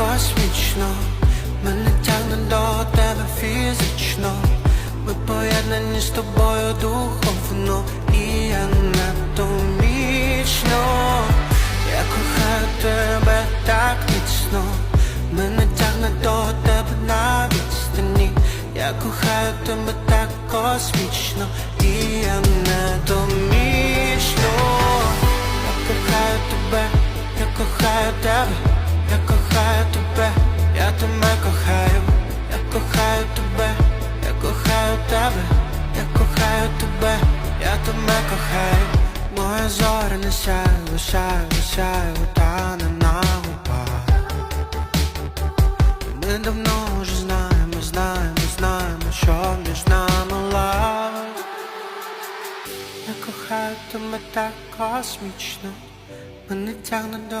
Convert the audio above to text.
космічно, мене тягне до тебе фізично. Ми поєднані з тобою духовно і анатомічно. Я кохаю тебе так міцно, мене тягне до тебе на відстані. Я кохаю тебе так космічно і анатомічно. Я кохаю тебе, я кохаю тебе, кохаю, я кохаю тебе, я кохаю тебе, я кохаю тебе, я тебе кохаю. Моя зоря не сяє, сяє, сяє, та не на губах. Ми давно вже знаємо, знаємо, знаємо, що між нами лав. Я кохаю тебе так космічно, мене тягне до